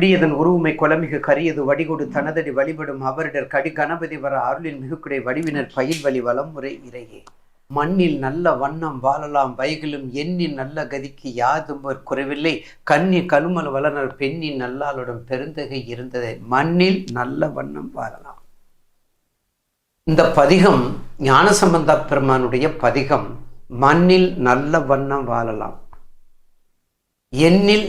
பிடியதன் உருவுமை கொலமிகு கரியது வடிகொடு தனதடி வழிபடும் அவரிடர் கடி கணபதி வர அருளின் மிகுக்குடை வடிவினர் பயில் வழி வலமுறை இறையே. மண்ணில் நல்ல வண்ணம் வாழலாம் வைகளும் எண்ணின் நல்ல கதிக்கு யாதும் ஒரு குறைவில்லை. கண்ணி கருமல் வளனர் பெண்ணின் நல்லாளுடன் பெருந்தகை இருந்ததை. மண்ணில் நல்ல வண்ணம் வாழலாம். இந்த பதிகம் ஞானசம்பந்த பெருமானுடைய பதிகம் மண்ணில் நல்ல வண்ணம் வாழலாம். எண்ணில்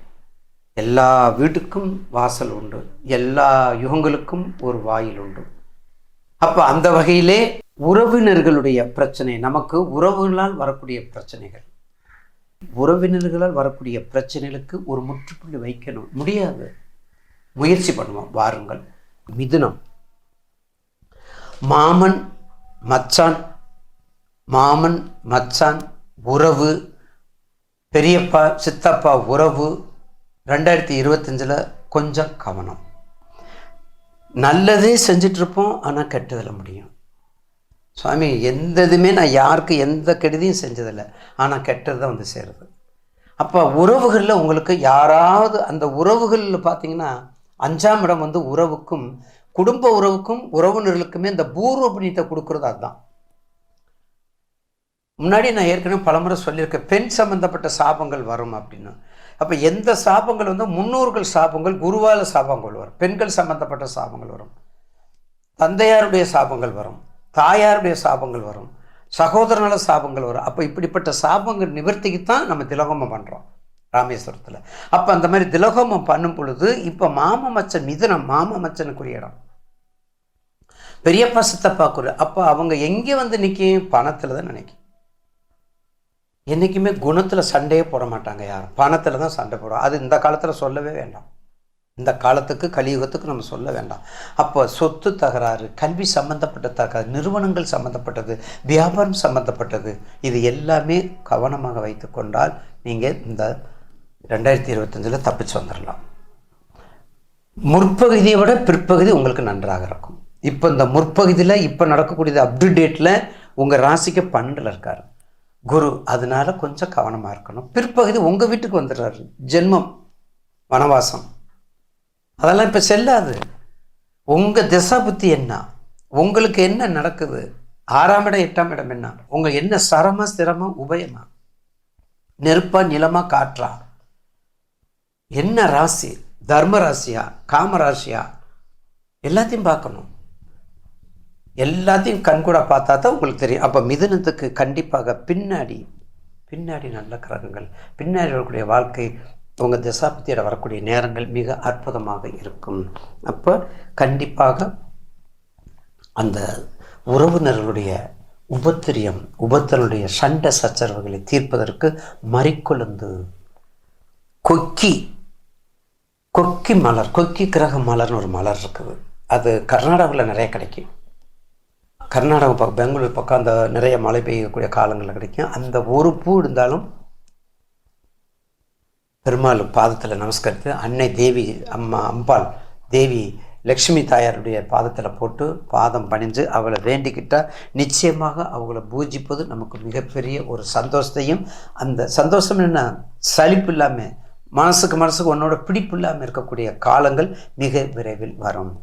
எல்லா வீட்டுக்கும் வாசல் உண்டு. எல்லா யுகங்களுக்கும் ஒரு வாயில் உண்டு. அப்போ அந்த வகையிலே உறவினர்களுடைய பிரச்சனை நமக்கு உறவுகளால் வரக்கூடிய பிரச்சனைகள். உறவினர்களால் வரக்கூடிய பிரச்சனைகளுக்கு ஒரு முற்றுப்புள்ளி வைக்கணும். முடியாது. முயற்சி பண்ணுவோம். வாருங்கள். மிதுனம். மாமன் மச்சான். மாமன் மச்சான் உறவு. பெரியப்பா சித்தப்பா உறவு. ரெண்டாயிரத்தி இருபத்தஞ்சில் கொஞ்சம் கவனம். நல்லதே செஞ்சிட்ருப்போம் ஆனால் கெட்டதில் முடியும். சுவாமி எந்த இதுவுமே நான் யாருக்கு எந்த கெடுதியும் செஞ்சதில்லை ஆனால் கெட்டது தான் வந்து சேருது. அப்போ உறவுகளில் உங்களுக்கு யாராவது அந்த உறவுகளில் பார்த்தீங்கன்னா அஞ்சாம் இடம் வந்து உறவுக்கும் குடும்ப உறவுக்கும் உறவினர்களுக்குமே இந்த பூர்வ புண்ணியத்தை கொடுக்குறது அதுதான். முன்னாடி நான் ஏற்கனவே பலமுறை சொல்லியிருக்கேன் பெண் சம்மந்தப்பட்ட சாபங்கள் வரும் அப்படின்னு. அப்போ எந்த சாபங்கள் வந்து முன்னோர்கள் சாபங்கள் குருவால சாபங்கள் வரும். பெண்கள் சம்மந்தப்பட்ட சாபங்கள் வரும். தந்தையாருடைய சாபங்கள் வரும். தாயாருடைய சாபங்கள் வரும். சகோதரனால சாபங்கள் வரும். அப்போ இப்படிப்பட்ட சாபங்கள் நிவர்த்திக்கு தான் நம்ம திலகோமம் பண்ணுறோம் ராமேஸ்வரத்தில். அப்போ அந்த மாதிரி திலகோமம் பண்ணும் பொழுது இப்போ மாம மச்சன் மிதுனம் மாம மச்சனுக்குரிய இடம். பெரியப்பா சித்தப்பாக்குரிய அப்போ அவங்க எங்கே வந்து நிற்கும் பணத்தில் தான் நினைக்கும். என்றைக்குமே குணத்தில் சண்டையே போட மாட்டாங்க யாரும். பணத்தில் தான் சண்டை போடுறோம் அது இந்த காலத்தில் சொல்லவே வேண்டாம். இந்த காலத்துக்கு கலியுகத்துக்கு நம்ம சொல்ல வேண்டாம். அப்போ சொத்து தகராறு கல்வி சம்மந்தப்பட்ட தகராறு நிறுவனங்கள் சம்மந்தப்பட்டது வியாபாரம் சம்மந்தப்பட்டது இது எல்லாமே கவனமாக வைத்து கொண்டால் நீங்கள் இந்த ரெண்டாயிரத்தி இருபத்தஞ்சில் தப்பிச்சு வந்துடலாம் முற்பகுதியை விட பிற்பகுதி உங்களுக்கு நன்றாக இருக்கும். இப்போ இந்த முற்பகுதியில் இப்போ நடக்கக்கூடியது அப்டு டேட்டில் உங்கள் ராசிக்கு பன்னெண்டில் இருக்கார். குரு அதனால கொஞ்சம் கவனமாக இருக்கணும். பிற்பகுதி உங்கள் வீட்டுக்கு வந்துடுறாரு. ஜென்மம் வனவாசம். அதெல்லாம் இப்போ செல்லாது. உங்கள் திசா புத்தி என்ன? உங்களுக்கு என்ன நடக்குது? ஆறாம் இடம் எட்டாம் இடம் என்ன? உங்கள் என்ன சரம சிரம உபயமா? நெருப்பா நிலமா காற்றா? என்ன ராசி? தர்ம ராசியா? காம ராசியா? எல்லாத்தையும் பார்க்கணும். எல்லாத்தையும் கண்கூட பார்த்தா தான் உங்களுக்கு தெரியும். அப்போ மிதுனத்துக்கு கண்டிப்பாக பின்னாடி பின்னாடி நல்ல கிரகங்கள் பின்னாடி வரக்கூடிய வாழ்க்கை உங்கள் தசாபத்தியோட வரக்கூடிய நேரங்கள் மிக அற்புதமாக இருக்கும். அப்போ கண்டிப்பாக அந்த உறவினர்களுடைய உபத்திரியம் உபத்தருடைய சண்டை சச்சரவுகளை தீர்ப்பதற்கு மறிக்கொழுந்து கொக்கி கொக்கி மலர் கொக்கி கிரக மலர்னு ஒரு மலர் இருக்குது. அது கர்நாடகாவில் நிறைய கிடைக்கும். கர்நாடகா பக்கம் பெங்களூர் பக்கம் அந்த நிறைய மழை பெய்யக்கூடிய காலங்களில் கிடைக்கும். அந்த ஒரு பூ இருந்தாலும் பெருமாள் பாதத்தில் நமஸ்கரித்து அன்னை தேவி அம்மா அம்பாள் தேவி லக்ஷ்மி தாயாருடைய பாதத்தில் போட்டு பாதம் பணிஞ்சு அவளை வேண்டிக்கிட்டால் நிச்சயமாக அவங்கள பூஜிப்பது நமக்கு மிகப்பெரிய ஒரு சந்தோஷத்தையும் அந்த சந்தோஷம் என்ன? சலிப்பு இல்லாமல் மனசுக்கு மனசுக்கு உன்னோட பிடிப்பு இல்லாமல் இருக்கக்கூடிய காலங்கள் மிக விரைவில் வரும்.